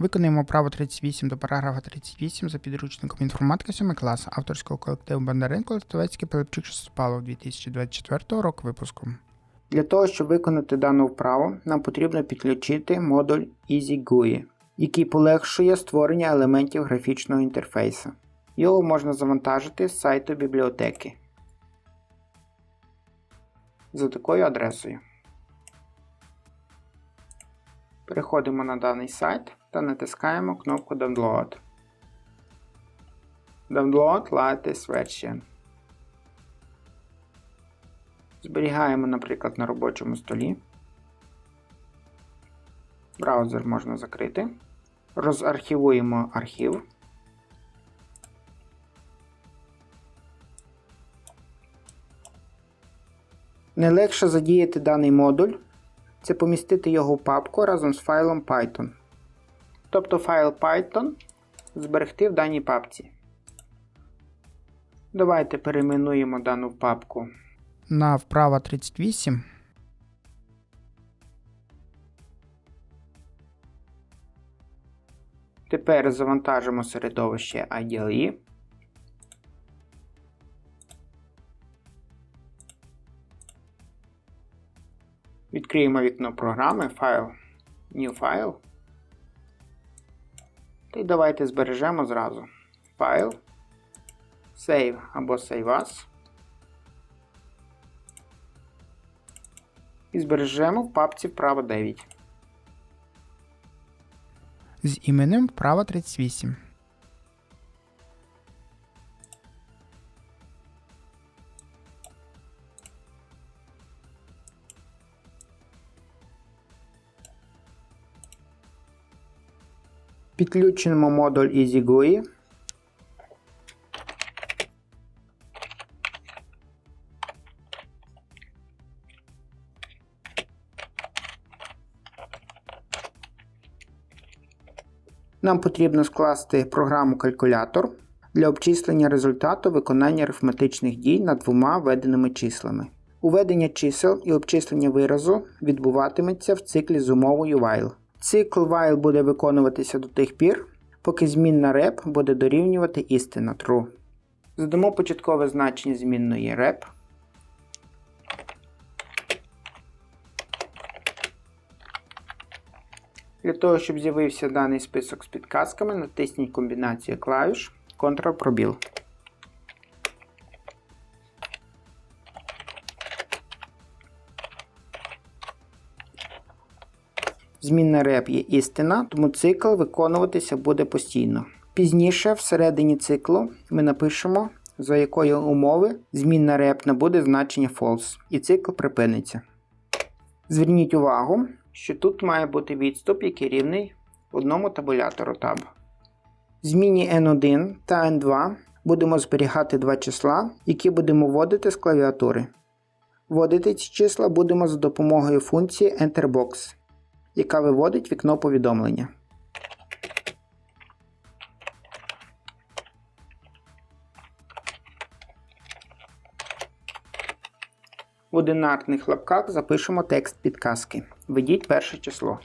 Виконуємо право 38 до параграфа 38 за підручником інформатика 7 клас авторського колективу Бондаренко Листовецький Пилипчук Шестопалов 2024 року випуску. Для того, щоб виконати дану вправу, нам потрібно підключити модуль EasyGUI, який полегшує створення елементів графічного інтерфейсу. Його можна завантажити з сайту бібліотеки за такою адресою. Переходимо на даний сайт та натискаємо кнопку Download. Download latest version. Зберігаємо, наприклад, на робочому столі. Браузер можна закрити. Розархівуємо архів. Найлегше задіяти даний модуль це помістити його в папку разом з файлом Python. Тобто файл Python зберегти в даній папці. Давайте перейменуємо дану папку на вправа 38. Тепер завантажимо середовище IDLE. Відкриємо вікно програми файл New File. Та й давайте збережемо зразу файл, Save або Save As. І збережемо в папці вправо 9. З іменем вправо 38. Підключимо модуль EasyGUI. Нам потрібно скласти програму калькулятор для обчислення результату виконання арифметичних дій над двома введеними числами. Уведення чисел і обчислення виразу відбуватиметься в циклі з умовою while. Цикл while буде виконуватися до тих пір, поки змінна rep буде дорівнювати істина true. Задамо початкове значення змінної rep. Для того, щоб з'явився даний список з підказками, натисніть комбінацію клавіш Ctrl-пробіл. Змінна реп є істина, тому цикл виконуватися буде постійно. Пізніше, всередині циклу, ми напишемо, за якої умови змінна реп набуде значення false, і цикл припиниться. Зверніть увагу, що тут має бути відступ, який рівний одному табулятору tab. Зміні N1 та N2 будемо зберігати два числа, які будемо вводити з клавіатури. Вводити ці числа будемо за допомогою функції EnterBox, яка виводить вікно повідомлення. В одинарних лапках запишемо текст підказки. Введіть перше число.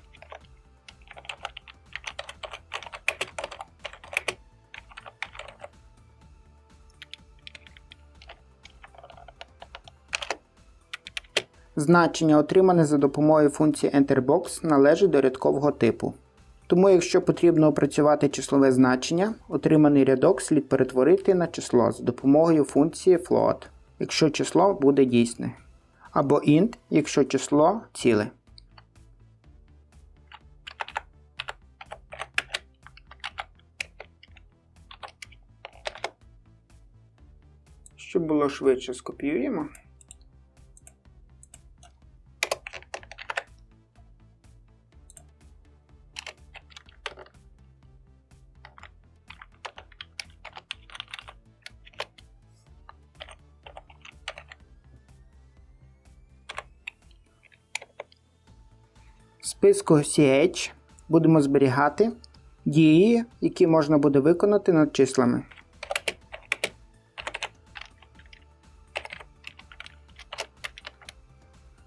Значення, отримане за допомогою функції EnterBox, належить до рядкового типу. Тому, якщо потрібно опрацювати числове значення, отриманий рядок слід перетворити на число з допомогою функції float, якщо число буде дійсне, або int, якщо число ціле. Щоб було швидше, скопіюємо. списку CH будемо зберігати дії, які можна буде виконати над числами.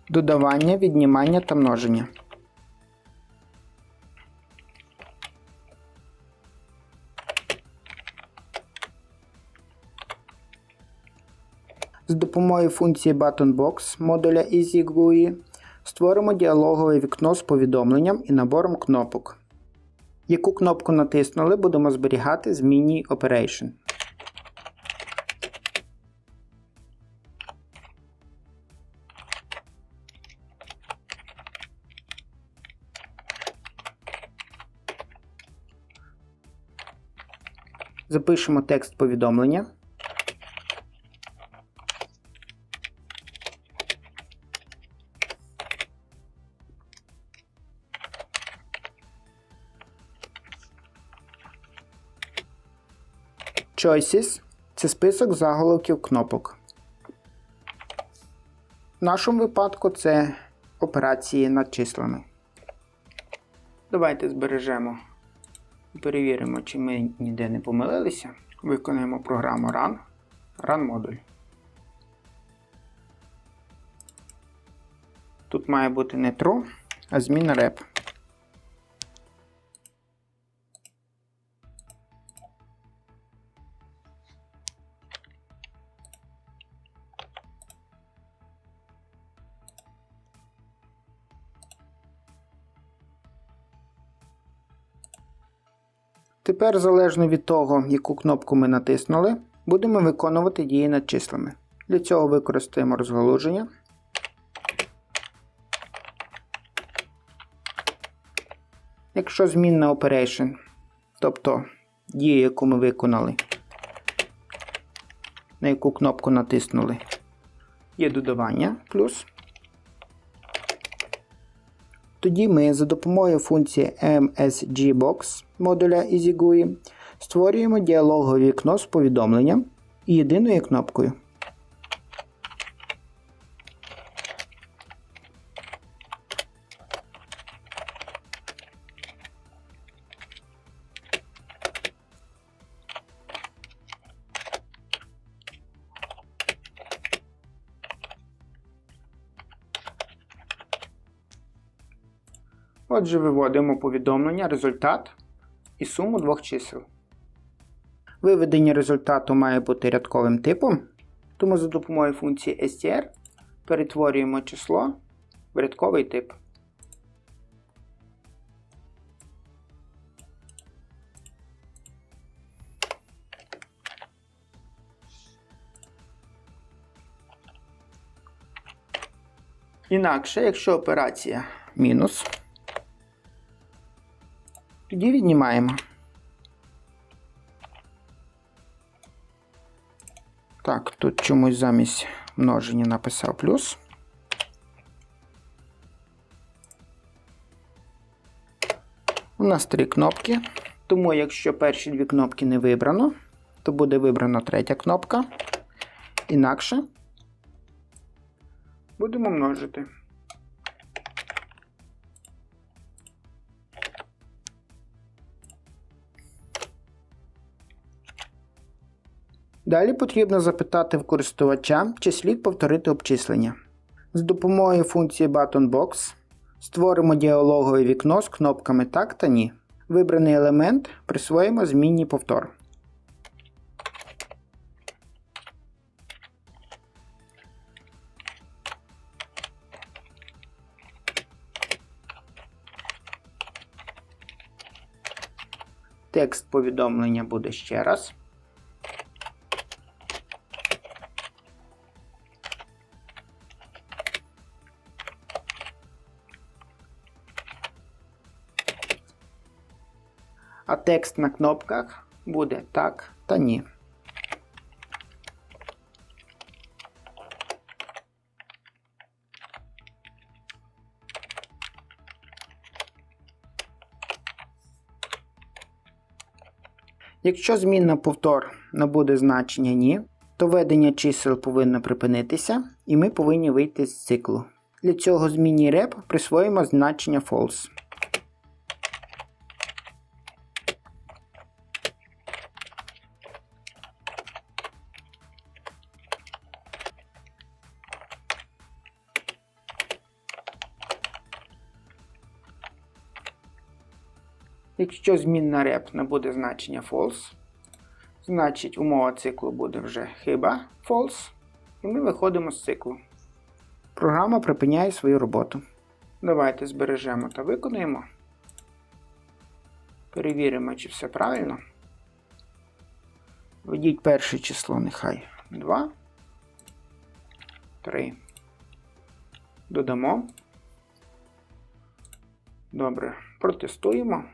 Додавання, віднімання та множення. З допомогою функції ButtonBox модуля EasyGUI створимо діалогове вікно з повідомленням і набором кнопок. Яку кнопку натиснули, будемо зберігати з Mini Operation. Запишемо текст повідомлення. Choices це список заголовків кнопок. В нашому випадку це операції над числами. Давайте збережемо перевіримо, чи ми ніде не помилилися. Виконуємо програму Run, Run модуль. Тут має бути не true, а зміна rep. Тепер, залежно від того, яку кнопку ми натиснули, будемо виконувати дії над числами. Для цього використаємо розголуження. Якщо змінна operation, тобто дію, яку ми виконали, на яку кнопку натиснули, є додавання плюс. Тоді ми за допомогою функції MSGBox модуля EasyGUI створюємо діалогове вікно з повідомленням і єдиною кнопкою. Отже, виводимо повідомлення, результат і суму двох чисел. Виведення результату має бути рядковим типом, тому за допомогою функції str перетворюємо число в рядковий тип. Інакше, якщо операція мінус, тоді віднімаємо. Так, тут чомусь замість множення написав плюс. У нас три кнопки. Тому, якщо перші дві кнопки не вибрано, то буде вибрана третя кнопка. Інакше будемо множити. Далі потрібно запитати в користувача, чи слід повторити обчислення. З допомогою функції ButtonBox створимо діалогове вікно з кнопками Так та Ні. Вибраний елемент присвоїмо змінній повтор. Текст повідомлення буде ще раз. Текст на кнопках буде так та ні. Якщо змінна повтор набуде значення ні, то ведення чисел повинно припинитися, і ми повинні вийти з циклу. Для цього змінній rep присвоїмо значення false. Якщо змінна rep набуде значення false, значить умова циклу буде вже хиба false. І ми виходимо з циклу. Програма припиняє свою роботу. Давайте збережемо та виконуємо. Перевіримо, чи все правильно. Введіть перше число, нехай 2. 3. Додамо. Добре, протестуємо.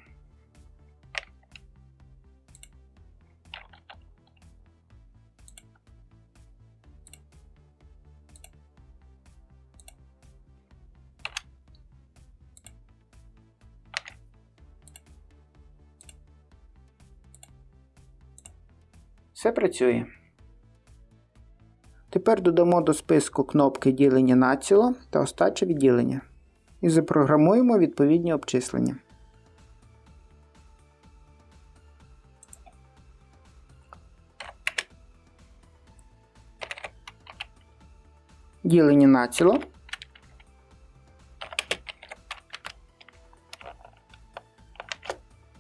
Все працює. Тепер додамо до списку кнопки ділення націло та остача відділення і запрограмуємо відповідні обчислення. Ділення націло.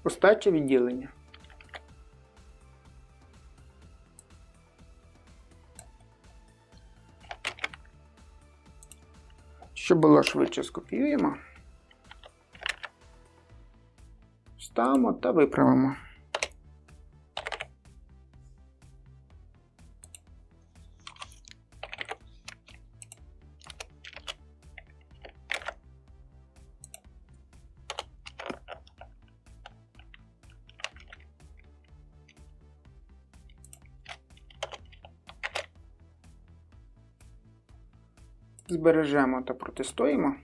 Остача відділення. Щоб було швидше, скопіюємо. ставимо та виправимо. Збережемо та протестуємо.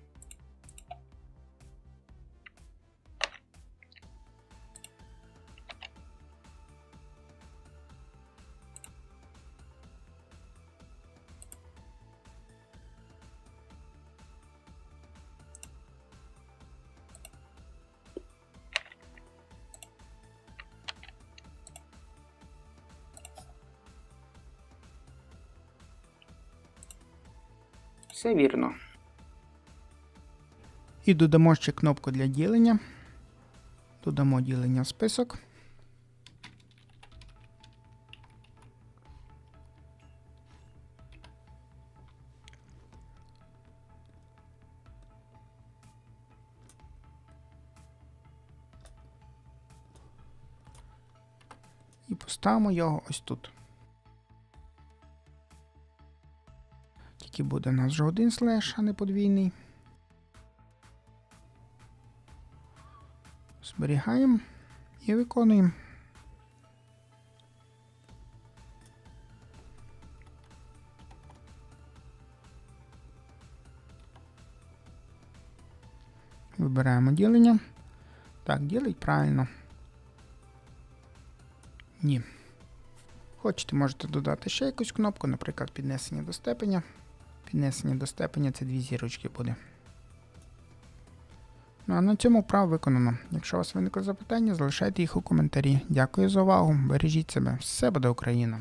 Все вірно. І додамо ще кнопку для ділення. Додамо ділення список. І поставимо його ось тут. Тільки буде у нас вже один слеш, а не подвійний. Зберігаємо і виконуємо. Вибираємо ділення. Так, ділить правильно. Ні. Хочете, можете додати ще якусь кнопку, наприклад, піднесення до степеня. Піднесення до степеня це дві зірочки буде. Ну а на цьому вправо виконано. Якщо у вас виникли запитання, залишайте їх у коментарі. Дякую за увагу. Бережіть себе. Все буде Україна!